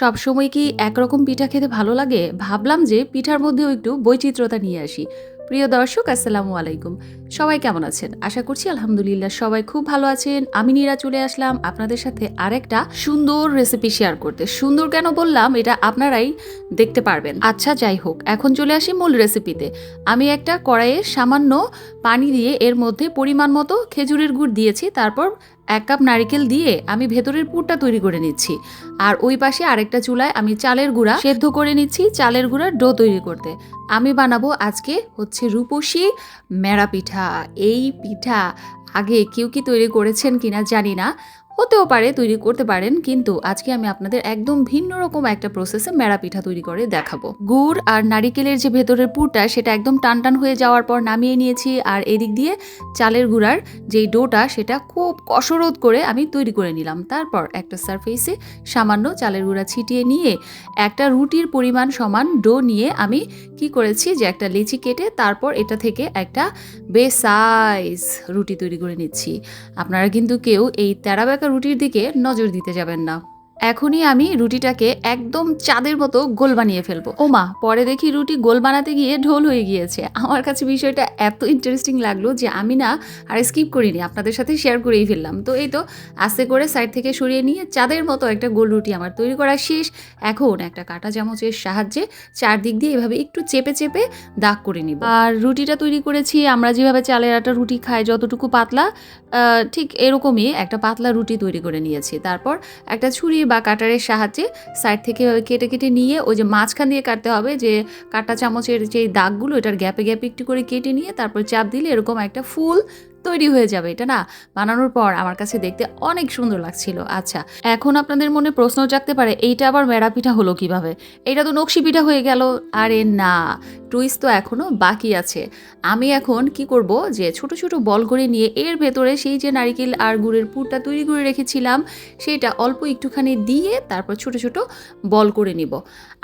সবসময় কি একরকম পিঠা খেতে ভালো লাগে? ভাবলাম যে পিঠার মধ্যেও একটু বৈচিত্র্যতা নিয়ে আসি। প্রিয় দর্শক আসসালামু আলাইকুম। সবাই কেমন আছেন? আশা করছি আলহামদুলিল্লাহ সবাই খুব ভালো আছেন। আমি নীরা চলে আসলাম আপনাদের সাথে আরেকটা সুন্দর রেসিপি শেয়ার করতে। সুন্দর কেন বললাম? এটা আপনারাই দেখতে পারবেন। আচ্ছা যাই হোক এখন চলে আসি মূল রেসিপিতে আমি একটা কড়াইয়ে সামান্য পানি দিয়ে এর মধ্যে পরিমাণ মতো খেজুরের গুড় দিয়েছি। তারপর এক কাপ নারিকেল দিয়ে আমি ভেতরের পুরটা তৈরি করে নিচ্ছি। আর ওই পাশে আরেকটা চুলায় আমি চালের গুঁড়া সেদ্ধ করে নিচ্ছি চালের গুঁড়ার ডো তৈরি করতে। আমি বানাবো আজকে হচ্ছে রূপসী মেরা পিঠা। এই পিঠা আগে কেউ কি তৈরি করেছেন কিনা জানি না। হতেও পারে, তৈরি করতে পারেন, কিন্তু আজকে আমি আপনাদের একদম ভিন্ন রকম একটা প্রসেসে মেরা পিঠা তৈরি করে দেখাবো। গুড় আর নারিকেলের যে ভেতরের পুরটা, সেটা একদম টান টান হয়ে যাওয়ার পর নামিয়ে নিয়েছি, আর এদিক দিয়ে চালের গুঁড়ার যেই ডোটা, সেটা খুব কসরত করে আমি তৈরি করে নিলাম। তারপর একটা সারফেসে সামান্য চালের গুঁড়া ছিটিয়ে নিয়ে, একটা রুটির পরিমাণ সমান ডো নিয়ে আমি কি করেছি যে একটা লেচি কেটে তারপর এটা থেকে একটা বেসাইজ রুটি তৈরি করে নিচ্ছি। আপনারা কিন্তু কেউ এই তেরাবেকা রুটির দিকে নজর দিতে যাবেন না। এখনই আমি রুটিটাকে একদম চাঁদের মতো গোল বানিয়ে ফেলব। ও মা, পরে দেখি রুটি গোল বানাতে গিয়ে ঢোল হয়ে গিয়েছে। আমার কাছে বিষয়টা এত ইন্টারেস্টিং লাগল যে আমি না আর স্কিপ করিনি, আপনাদের সাথে শেয়ার করেই ফেললাম। তো এই তো, আস্তে করে সাইড থেকে সরিয়ে নিয়ে চাঁদের মতো একটা গোল রুটি আমার তৈরি করা শেষ। এখন একটা কাঁটা চামচের সাহায্যে চারদিক দিয়ে এভাবে একটু চেপে চেপে দাগ করে নিব। আর রুটিটা তৈরি করেছি, আমরা যেভাবে চালের আটা রুটি খাই যতটুকু পাতলা ঠিক এরকমই একটা পাতলা রুটি তৈরি করে নিয়েছি। তারপর একটা ছুরি বা কাটারের সাহায্যে সাইড থেকে কেটে কেটে নিয়ে ওই যে মাঝখান দিয়ে কাটতে হবে যে কাটা চামচের যে দাগগুলো, এটার গ্যাপে গ্যাপে একটু করে কেটে নিয়ে তারপর চাপ দিলে এরকম একটা ফুল তৈরি হয়ে যাবে, এটা না? বানানোর পর আমার কাছে দেখতে অনেক সুন্দর লাগছিল। আচ্ছা এখন আপনাদের মনে প্রশ্ন জাগতে পারে, এইটা আবার মেরা পিঠা হলো কীভাবে? এটা তো নকশি পিঠা হয়ে গেল। আরে না টুইস্ট তো এখনও বাকি আছে। আমি এখন কি করব যে, ছোট ছোট বল করে নিয়ে এর ভেতরে সেই যে নারিকেল আর গুড়ের পুরটা তৈরি করে রেখেছিলাম, সেটা অল্প একটুখানি দিয়ে তারপর ছোট ছোট বল করে নিব।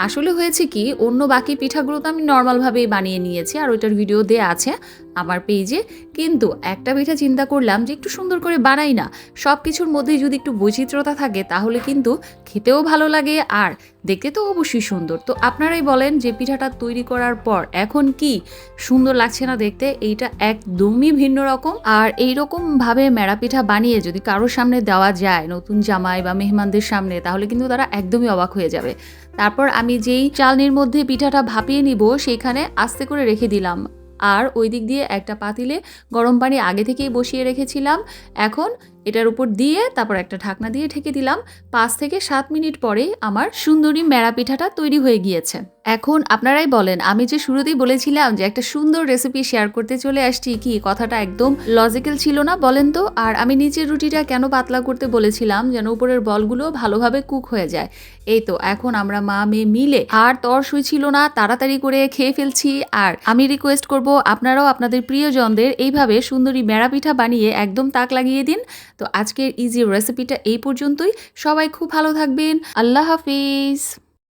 আসলে হয়েছে কি, অন্য বাকি পিঠাগুলো তো আমি নর্মালভাবেই বানিয়ে নিয়েছি, আর ওইটার ভিডিও দেওয়া আছে। আমার পেজে কিন্তু একটা পিঠা চিন্তা করলাম যে একটু সুন্দর করে বানাই না। সব কিছুর মধ্যেই যদি একটু বৈচিত্র্যতা থাকে তাহলে কিন্তু খেতেও ভালো লাগে আর দেখতে তো অবশ্যই সুন্দর। তো আপনারাই বলেন যে পিঠাটা তৈরি করার পর এখন কি সুন্দর লাগছে না দেখতে? এইটা একদমই ভিন্ন রকম। আর এই রকম ভাবে মেরা পিঠা বানিয়ে যদি কারোর সামনে দেওয়া যায়, নতুন জামাই বা মেহমানদের সামনে, তাহলে কিন্তু তারা একদমই অবাক হয়ে যাবে। তারপর আমি যেই চালনির মধ্যে পিঠাটা ভাপিয়ে নিব, সেইখানে আস্তে করে রেখে দিলাম। আর ওই দিক দিয়ে একটা পাতিলে গরম পানি আগে থেকেই বসিয়ে রেখেছিলাম। এখন এটার উপর দিয়ে তারপর একটা ঢাকনা দিয়ে ঢেকে দিলাম। পাঁচ থেকে সাত মিনিট পরে আমার সুন্দরী মেরা পিঠাটা তৈরি হয়ে গিয়েছে। এখন আপনারাই বলেন, আমি যে শুরুতেই বলেছিলাম যে একটা সুন্দর রেসিপি শেয়ার করতে চলে আসছি, কি কথাটা একদম লজিক্যাল ছিল না, বলেন তো? আর আমি নিচের রুটিটা কেন পাতলা করতে বলেছিলাম, যেন উপরের বলগুলো ভালোভাবে কুক হয়ে যায়। এই তো, এখন আমরা মা মেয়ে মিলে আর তর সুই ছিল না, তাড়াতাড়ি করে খেয়ে ফেলছি। আর আমি রিকোয়েস্ট করব, আপনারাও আপনাদের প্রিয়জনদের এইভাবে সুন্দরী মেরা পিঠা বানিয়ে একদম তাক লাগিয়ে দিন। তো আজকের ইজি রেসিপিটা এই পর্যন্তই। সবাই খুব ভালো থাকবেন। আল্লাহ হাফিজ।